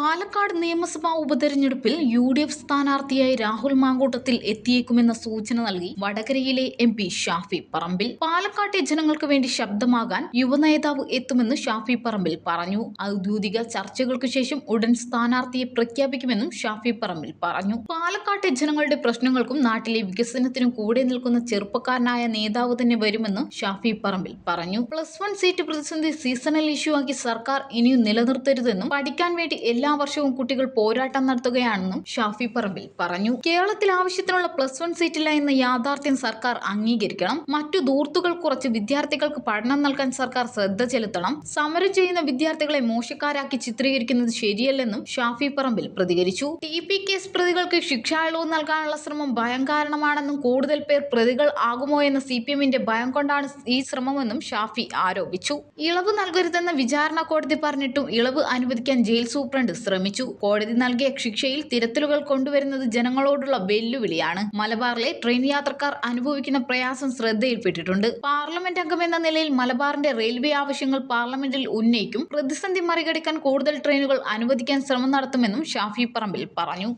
പാലക്കാട് നിയമസഭാ ഉപതെരഞ്ഞെടുപ്പിൽ U D F സ്ഥാനാർത്ഥിയായി രാഹുൽ മാങ്കൂട്ടത്തിൽ എത്തിയേക്കുമെന്ന സൂചന നൽകി വടകരയിലെ എം പി ഷാഫി പറമ്പിൽ. പാലക്കാട്ടെ ജനങ്ങൾക്ക് വേണ്ടി ശബ്ദമാകാൻ യുവനേതാവ് എത്തുമെന്ന് ഷാഫി പറമ്പിൽ പറഞ്ഞു. ഔദ്യോഗിക ചർച്ചകൾക്ക് ശേഷം ഉടൻ സ്ഥാനാർത്ഥിയെ പ്രഖ്യാപിക്കുമെന്നും ഷാഫി പറമ്പിൽ പറഞ്ഞു. പാലക്കാട്ടെ ജനങ്ങളുടെ പ്രശ്നങ്ങൾക്കും നാട്ടിലെ വികസനത്തിനും കൂടെ നിൽക്കുന്ന ചെറുപ്പക്കാരനായ നേതാവ് തന്നെ വരുമെന്ന് ഷാഫി പറമ്പിൽ പറഞ്ഞു. പ്ലസ് വൺ സീറ്റ് പ്രതിസന്ധി സീസണൽ ഇഷ്യൂ ആക്കി സർക്കാർ ഇനിയും നിലനിർത്തരുതെന്നും പഠിക്കാൻ വേണ്ടി എല്ലാ വർഷവും കുട്ടികൾ പോരാട്ടം നടത്തുകയാണെന്നും ഷാഫി പറമ്പിൽ പറഞ്ഞു. കേരളത്തിൽ ആവശ്യത്തിനുള്ള പ്ലസ് വൺ സീറ്റില്ല എന്ന യാഥാർത്ഥ്യം സർക്കാർ അംഗീകരിക്കണം. മറ്റു ദൂർത്തുകൾ കുറച്ച് വിദ്യാർത്ഥികൾക്ക് പഠനം നൽകാൻ സർക്കാർ ശ്രദ്ധ ചെലുത്തണം. സമരം ചെയ്യുന്ന വിദ്യാർത്ഥികളെ മോശക്കാരാക്കി ചിത്രീകരിക്കുന്നത് ശരിയല്ലെന്നും ഷാഫി പറമ്പിൽ പ്രതികരിച്ചു. ടി പി കേസ് പ്രതികൾക്ക് ശിക്ഷാ ഇളവ് നൽകാനുള്ള ശ്രമം ഭയം കാരണമാണെന്നും കൂടുതൽ പേർ പ്രതികൾ ആകുമോ എന്ന സി പി എമ്മിന്റെ ഭയം കൊണ്ടാണ് ഈ ശ്രമമെന്നും ഷാഫി ആരോപിച്ചു. ഇളവ് നൽകരുതെന്ന വിചാരണ കോടതി പറഞ്ഞിട്ടും ഇളവ് അനുവദിക്കാൻ ജയിൽ സൂപ്രണ്ട് ശ്രമിച്ചു. കോടതി നൽകിയ ശിക്ഷയിൽ തിരത്തലുകൾ കൊണ്ടുവരുന്നത് ജനങ്ങളോടുള്ള വെല്ലുവിളിയാണ്. മലബാറിലെ ട്രെയിൻ യാത്രക്കാർ അനുഭവിക്കുന്ന പ്രയാസം ശ്രദ്ധയിൽപ്പെട്ടിട്ടുണ്ട്. പാർലമെന്റ് അംഗമെന്ന നിലയിൽ മലബാറിന്റെ റെയിൽവേ ആവശ്യങ്ങൾ പാർലമെന്റിൽ ഉന്നയിക്കും. പ്രതിസന്ധി മറികടക്കാൻ കൂടുതൽ ട്രെയിനുകൾ അനുവദിക്കാൻ ശ്രമം നടത്തുമെന്നും ഷാഫി പറമ്പിൽ പറഞ്ഞു.